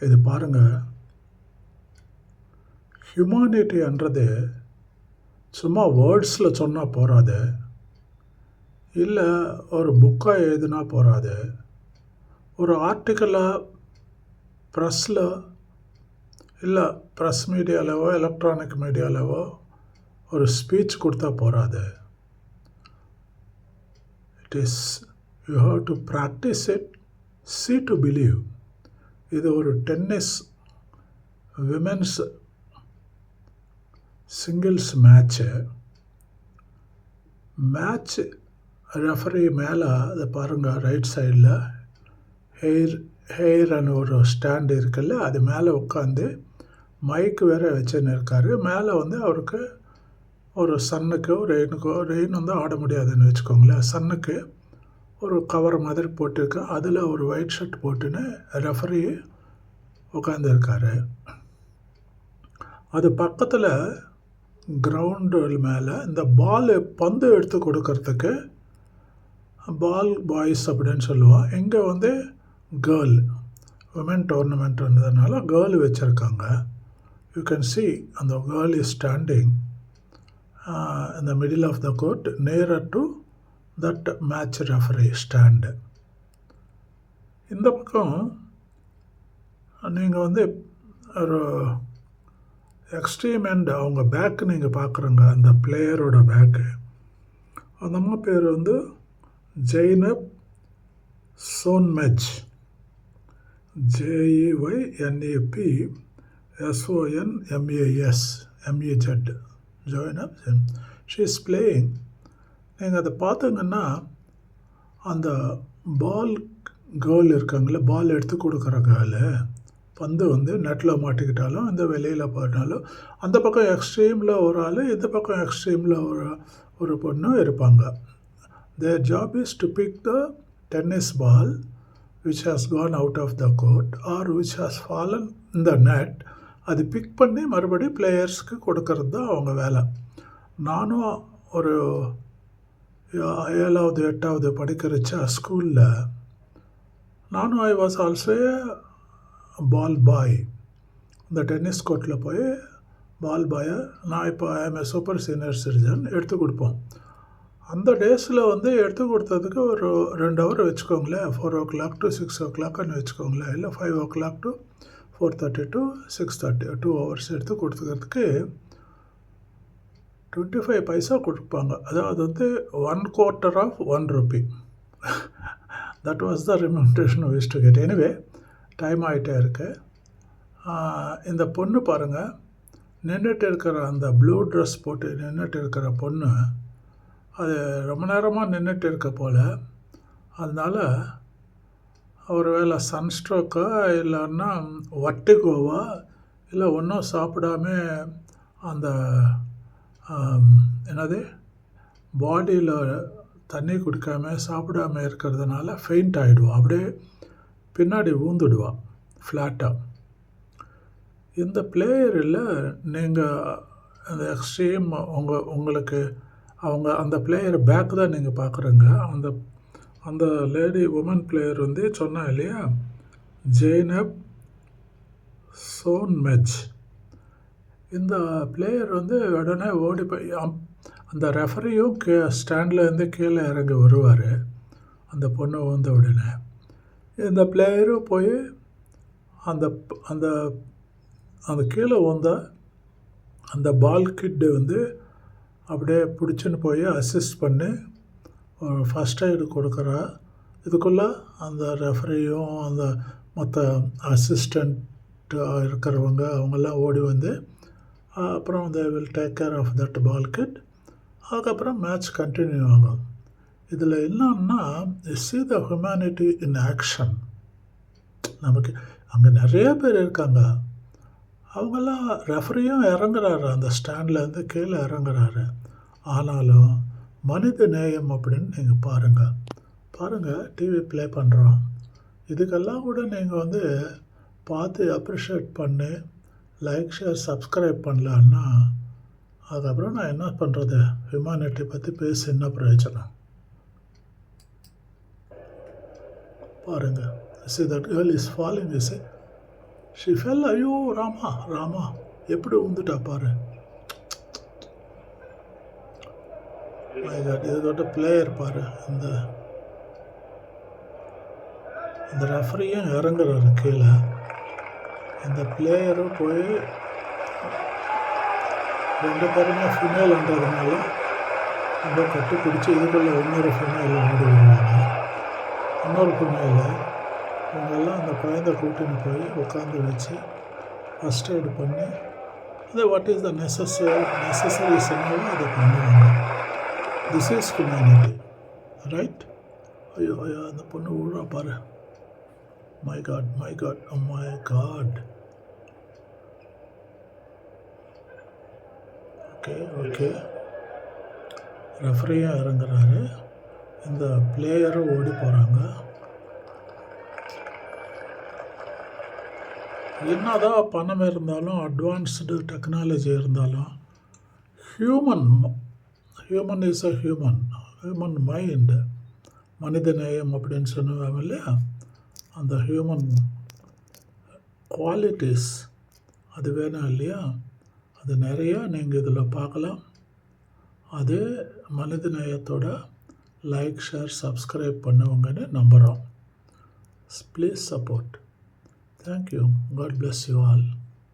இது பாருங்கள் ஹியூமானிட்டின்றது சும்மா வேர்ட்ஸில் சொன்னால் போகாது இல்லை ஒரு புக்காக எழுதுனா போகாது ஒரு ஆர்டிக்கலாக ப்ரெஸ்ஸில் இல்லை ப்ரெஸ் மீடியாலவோ எலக்ட்ரானிக் மீடியாலவோ ஒரு ஸ்பீச் கொடுத்தா போகாது it is you have to practice it see to believe இது ஒரு tennis women's singles match match referee மேலே அதை பாருங்கள் ரைட் சைடில் ஹெயர் ஹெயர்னு ஒரு ஸ்டாண்டு இருக்குல்ல அது மேலே உட்காந்து மைக் வேறு வச்சுன்னு இருக்கார். மேலே வந்து அவருக்கு ஒரு சன்னுக்கோ ரெயினுக்கோ ரெயின் வந்து ஆட முடியாதுன்னு வச்சுக்கோங்களேன். சன்னுக்கு ஒரு கவர் மாதிரி போட்டிருக்கு. அதில் ஒரு ஒயிட் ஷர்ட் போட்டுன்னு ரெஃபரி உட்காந்துருக்காரு அது பக்கத்தில் கிரவுண்டு மேலே இந்த பால் பந்து எடுத்து கொடுக்கறதுக்கு பால் பாய்ஸ் அப்படின்னு சொல்லுவோம் இங்கே வந்து கேர்ள் உமன் டோர்னமெண்ட்ன்றதுனால கேர்ள் வச்சுருக்காங்க. யூ கேன் சி அந்த கேர்ள் இஸ் ஸ்டாண்டிங் இந்த மிடில் ஆஃப் த கோர்ட் நேராக to that match referee stand இந்த பக்கம் நீங்கள் வந்து ஒரு எக்ஸ்ட்ரீம் அண்ட் அவங்க பேக்கு நீங்கள் பார்க்குறங்க அந்த பிளேயரோட பேக்கு அந்த அம்மா பேர் வந்து Zeynep Sonmez Z E Y N E P S O N M A S M A Z Zeynep she is playing நீங்கள் அதை பார்த்தீங்கன்னா அந்த பால் கேர்ள் இருக்காங்களே பால் எடுத்து கொடுக்குற கேர்ளு பந்து வந்து நெட்டில் மாட்டிக்கிட்டாலும் இந்த வெளியில் போனாலும் அந்த பக்கம் எக்ஸ்ட்ரீமில் ஒரு ஆள் இந்த பக்கம் எக்ஸ்ட்ரீமில் ஒரு ஒரு பொண்ணும் இருப்பாங்க. Their job is to pick the tennis ball which has gone out of the court or which has fallen இந்த நெட் அது பிக் பண்ணி மறுபடியும் பிளேயர்ஸ்க்கு கொடுக்கறது தான் அவங்க வேலை. நானும் ஒரு ஏழாவது எட்டாவது படிக்கிறச்ச ஸ்கூலில் நானும் ஐ வாஸ் ஆல்சோ பால் பாய் இந்த டென்னிஸ் கோர்ட்டில் போய் பால் பாயை நான் இப்போ I'm a super senior citizen எடுத்து கொடுப்போம். அந்த டேஸில் வந்து எடுத்து கொடுத்ததுக்கு ஒரு ரெண்டு ஹவர் வச்சுக்கோங்களேன். Four o'clock to six ஓ கிளாக்னு வச்சுக்கோங்களேன். இல்லை five o'clock to four thirty to six thirty two hours எடுத்து கொடுத்துக்கிறதுக்கு டுவெண்ட்டி ஃபைவ் பைசா கொடுப்பாங்க. அதாவது வந்து one quarter of one rupee that was the remuneration waste to get anyway time ஆகிட்டே இருக்கு. இந்த பொண்ணு பாருங்கள் நின்றுட்டு இருக்கிற அந்த ப்ளூ ட்ரெஸ் போட்டு நின்றுட்டு இருக்கிற பொண்ணு அது ரொம்ப நேரமாக நின்றுட்டு இருக்க போல். அதனால் ஒரு வேளை சன்ஸ்ட்ரோக்கா இல்லைன்னா வட்டுக்கோவா இல்லை ஒன்றும் சாப்பிடாம அந்த என்னது? பாடியில் தண்ணி குடிக்காம சாப்பிடாம இருக்கிறதுனால ஃபெயிண்ட் ஆகிடுவாள் அப்படியே பின்னாடி ஊந்துடுவாள் ஃப்ளாட்டாக இந்த பிளேயரில் நீங்கள் அந்த எக்ஸ்ட்ரீம் உங்கள் உங்களுக்கு அவங்க அந்த பிளேயர் பேக் தான் நீங்கள் பார்க்குறீங்க அந்த அந்த லேடி உமன் பிளேயர் வந்து சொன்னா இல்லையா? ஜெய்னப் சோன்மெஜ் இந்த பிளேயர் வந்து உடனே ஓடி போய் அந்த ரெஃபரியும் கே ஸ்டாண்ட்லேருந்து கீழே இறங்கி வருவார். அந்த பொண்ணு வந்த உடனே. இந்த பிளேயரும் போய் அந்த அந்த அந்த கீழே வந்த அந்த பால் கிட்டு வந்து அப்படியே பிடிச்சின்னு போய் அசிஸ்ட் பண்ணி ஒரு ஃபஸ்ட் எய்டு கொடுக்குறா. இதுக்குள்ளே அந்த ரெஃபரியும் அந்த மற்ற அசிஸ்டண்ட் இருக்கிறவங்க அவங்கெல்லாம் ஓடி வந்து அப்புறம் they will take care of that ball kid அதுக்கப்புறம் மேட்ச் கண்டினியூ ஆகும். இதில் என்னன்னா see the humanity in action நமக்கு அங்கே நிறைய பேர் இருக்காங்க. அவங்கெல்லாம் ரெஃபரியும் இறங்குறாரு. அந்த ஸ்டாண்ட்லேருந்து கீழே இறங்குறாரு. ஆனாலும் மனித நேயம் அப்படின்னு நீங்கள் பாருங்கள் பாருங்கள் டிவி ப்ளே பண்ணுறோம் இதுக்கெல்லாம் கூட நீங்கள் வந்து பார்த்து அப்ரிஷியேட் பண்ணி லைக் ஷேர் சப்ஸ்கிரைப் பண்ணலான்னா அதுக்கப்புறம் நான் என்ன பண்ணுறது ஹியூமானிட்டி பற்றி பேசி என்ன பிரயோஜனம்? பாருங்கள் see that girl is following is she fell ஐயோ ராமா ராமா எப்படி உந்துட்டா பாரு. இதோட பிளேயர் பாரு. இந்த இந்த ரெஃபரியும் இறங்குறாரு கீழே? இந்த பிளேயரும் போய் ரெண்டு பேருமே ஃபிமேல்ன்றதுனால ரொம்ப கட்டி பிடிச்சி இதுக்குள்ளே இன்னொரு ஃபிமேல் ஓடி வருவாங்க. இன்னொரு ஃபிமேலு இவங்கெல்லாம் அந்த குழந்தை கூட்டின்னு போய் உட்காந்து வச்சு ஃபஸ்ட் எய்டு பண்ணி அது what is the necessary necessaries என்னவோ அதை பண்ணுவாங்க. திஸ் இஸ் ஹியூமனிட்டி ரைட் ஐயோ ஐயோ அந்த பொண்ணு விழுறா பாரு. My God my God my God okay okay. ரெஃப்ரியாக இறங்குறாரு. இந்த பிளேயரும் ஓடி போகிறாங்க என்னதான் பணம் இருந்தாலும் அட்வான்ஸ்டு டெக்னாலஜி இருந்தாலும் human human is a human human mind மனித நேயம் அப்படின்னு சொன்னோம் இல்லையா? அந்த ஹியூமன் குவாலிட்டிஸ் அது வேணும் இல்லையா? அது நிறையா நீங்கள் இதில் பார்க்கலாம். அதே மனித நேயத்தோட லைக் ஷேர் சப்ஸ்கிரைப் பண்ணுவோங்கன்னு நம்புகிறோம் please support thank you God bless you all